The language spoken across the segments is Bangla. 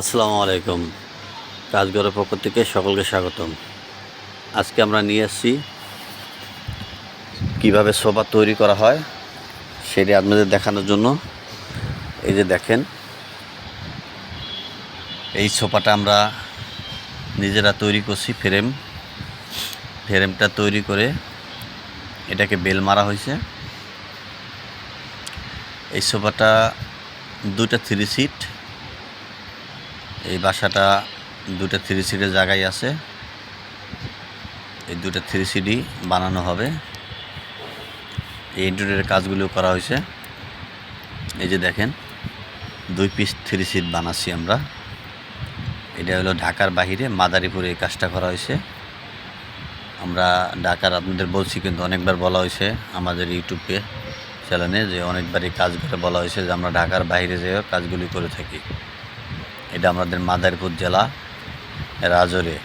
আসসালামু আলাইকুম। কাজগরের পক্ষ থেকে সকলকে স্বাগতম। আজকে আমরা নিয়ে এসেছি কীভাবে সোফা তৈরি করা হয় সেটি আপনাদের দেখানোর জন্য। এই যে দেখেন, এই সোফাটা আমরা নিজেরা তৈরি করছি ফ্রেম। ফ্রেমটা তৈরি করে এটাকে বেল মারা হয়েছে। এই সোফাটা দুটা থ্রি সিট। এই বাসাটা দুটো থ্রি সিটের জায়গায় আছে। এই দুটো থ্রি সিডি বানানো হবে। এই ইন্টেরিয়রের কাজগুলো করা হয়েছে। এই যে দেখেন, দুই পিস থ্রি সিট বানাচ্ছি আমরা। এটা হলো ঢাকার বাহিরে, মাদারীপুরে এই কাজটা করা হয়েছে। আমরা ঢাকার, আপনাদের বলছি কিন্তু অনেকবার বলা হয়েছে আমাদের ইউটিউবে চ্যানেলে যে অনেকবারই কাজ করে বলা হয়েছে যে আমরা ঢাকার বাইরে যেও কাজগুলি করে থাকি। এটা আমাদের মাদারীপুর জেলা, রাজরে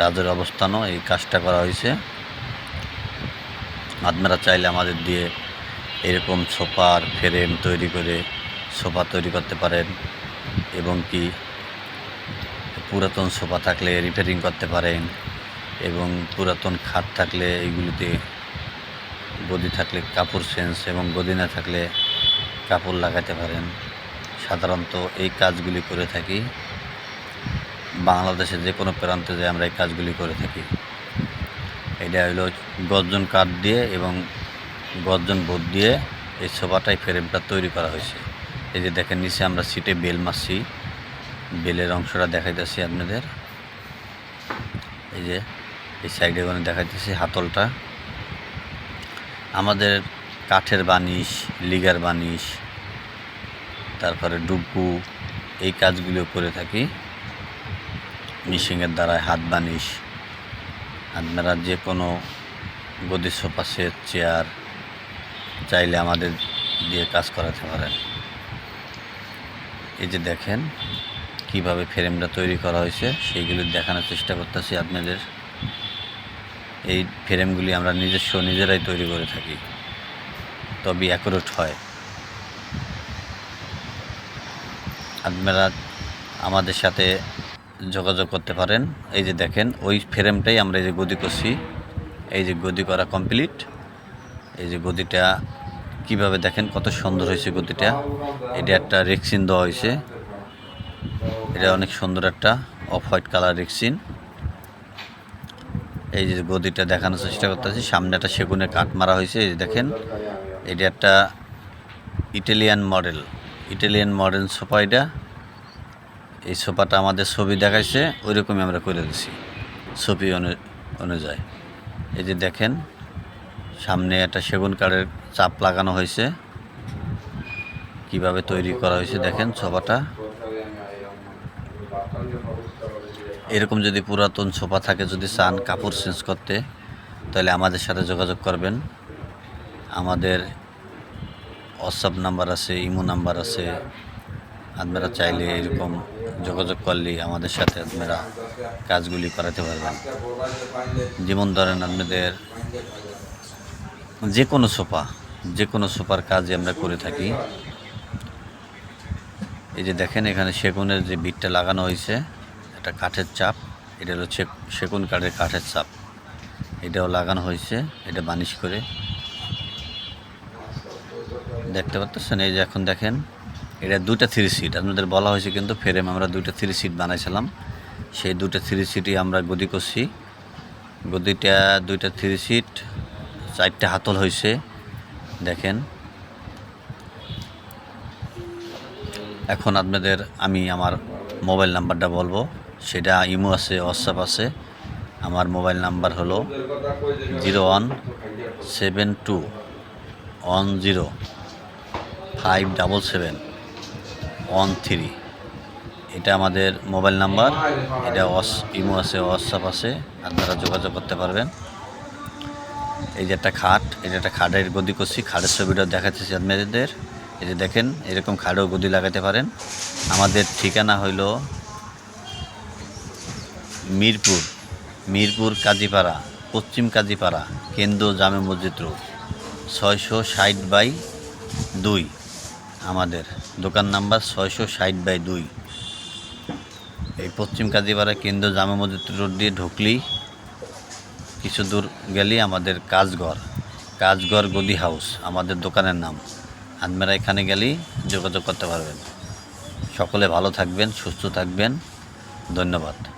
রাজরে অবস্থানও এই কাজটা করা হয়েছে। আপনারা চাইলে আমাদের দিয়ে এরকম সোফার ফ্রেম তৈরি করে সোফা তৈরি করতে পারেন, এবং কি পুরাতন সোফা থাকলে রিপেয়ারিং করতে পারেন, এবং পুরাতন খাট থাকলে এইগুলিতে গদি থাকলে কাপড় চেঞ্জ এবং গদি না থাকলে কাপড় লাগাতে পারেন। সাধারণত এই কাজগুলি করে থাকি। বাংলাদেশের যে কোনো প্রান্তে যে আমরা এই কাজগুলি করে থাকি। এটা হলো গর্জন কাঠ দিয়ে এবং গর্জন বোর্ড দিয়ে এই সোফাটাই ফ্রেমটা তৈরি করা হয়েছে। এই যে দেখেন, নিচে আমরা সিটে বেল মারছি। বেলের অংশটা দেখাইতেছি আপনাদের। এই যে, এই সাইডে ওখানে দেখাইতেছি হাতলটা। আমাদের কাঠের বানিশ, লিগার বানিশ তারপরে ডুবু এই কাজগুলো করে থাকি। মিশিংয়ের দ্বারায় হাত বানিশ আপনারা যে কোনো গদি সোফা সেট, চেয়ার চাইলে আমাদের দিয়ে কাজ করাতে পারেন। এই যে দেখেন কীভাবে ফ্রেমটা তৈরি করা হয়েছে, সেইগুলি দেখানোর চেষ্টা করতেছি আপনাদের। এই ফ্রেমগুলি আমরা নিজস্ব, নিজেরাই তৈরি করে থাকি। তবে অ্যাকুরেট হয়। আপনারা আমাদের সাথে যোগাযোগ করতে পারেন। এই যে দেখেন, ওই ফ্রেমটাই আমরা এই যে গদি করছি। এই যে গদি করা কমপ্লিট। এই যে গদিটা কীভাবে দেখেন, কত সুন্দর হয়েছে গদিটা। এটা একটা রেক্সিন দেওয়া হয়েছে। এটা অনেক সুন্দর একটা অফ হোয়াইট কালার রেক্সিন। এই যে গদিটা দেখানোর চেষ্টা করতেছি, সামনে একটা সেগুনে কাঠ মারা হয়েছে, এই যে দেখেন। এটা একটা Italian model. Italian model sofa এটা। এই সোফাটা আমাদের ছবি দেখাইছে ওই রকমই আমরা করে দিছি, ছবি অনু- অনুযায়ী। এই যে দেখেন, সামনে একটা সেগুন কাঠের চাপ লাগানো হয়েছে। কীভাবে তৈরি করা হয়েছে দেখেন সোফাটা এরকম যদি পুরাতন সোফা থাকে, যদি চান কাপড় চেঞ্জ করতে, তাহলে আমাদের সাথে যোগাযোগ করবেন। আমাদের হোয়াটসঅ্যাপ নাম্বার আছে ইমো নাম্বার আছে। আপনারা চাইলে এরকম যোগাযোগ করলেই আমাদের সাথে আপনারা কাজগুলি করাতে পারবেন। যেমন ধরেন আপনাদের যে কোনো সোফা যে কোনো সোফার কাজই আমরা করে থাকি। এই যে দেখেন এখানে সেগুনের যে বিটটা লাগানো হয়েছে একটা কাঠের চাপ, এটা হলো সেগুন কাঠের কাঠের চাপ। এটাও লাগানো হয়েছে, এটা বানিশ করে। দেখতে পাচ্ছেন এই যে এখন দেখেন, এটা দুটা থ্রি সিট আপনাদের বলা হয়েছে কিন্তু ফ্রেম আমরা দুইটা থ্রি সিট বানাইছিলাম। সেই দুটো থ্রি সিটই আমরা গদি করছি। গদিটা, দুইটা থ্রি সিট চারটে হাতল হয়েছে। দেখেন। এখন আপনাদের আমি আমার মোবাইল নাম্বারটা বলব। সেটা ইমো আছে হোয়াটসঅ্যাপ আছে। আমার মোবাইল নাম্বার হলো zero one seven two one zero five double seven one three এটা আমাদের মোবাইল নাম্বার। এটা ওয়াস ইমো আছে, হোয়াটসঅ্যাপ আছে আপনারা যোগাযোগ করতে পারবেন। এই যে একটা খাট এটা একটা খাটের গদি করছি, খাটের ছবিটা দেখাচ্ছি আপনাদের এই যে দেখেন, এরকম খাটেও গদি লাগাতে পারেন। আমাদের ঠিকানা হইল মিরপুর মিরপুর কাজীপাড়া, পশ্চিম কাজীপাড়া, কেন্দ্র জামে মসজিদ রোড, ছয়শো ষাট বাই দুই। আমাদের। দোকান নাম্বার ছয়শো ষাট বাই দুই। এই পশ্চিম কাজীপাড়া কেন্দ্র জামা মসজিদ রোড দিয়ে ঢুকলেই কিছু দূর গেলেই আমাদের কাজঘর। কাজঘর গদি হাউস, আমাদের দোকানের নাম। আপনারা এখানে গেলেই যোগাযোগ করতে পারবেন। সকলে ভালো থাকবেন, সুস্থ থাকবেন। ধন্যবাদ।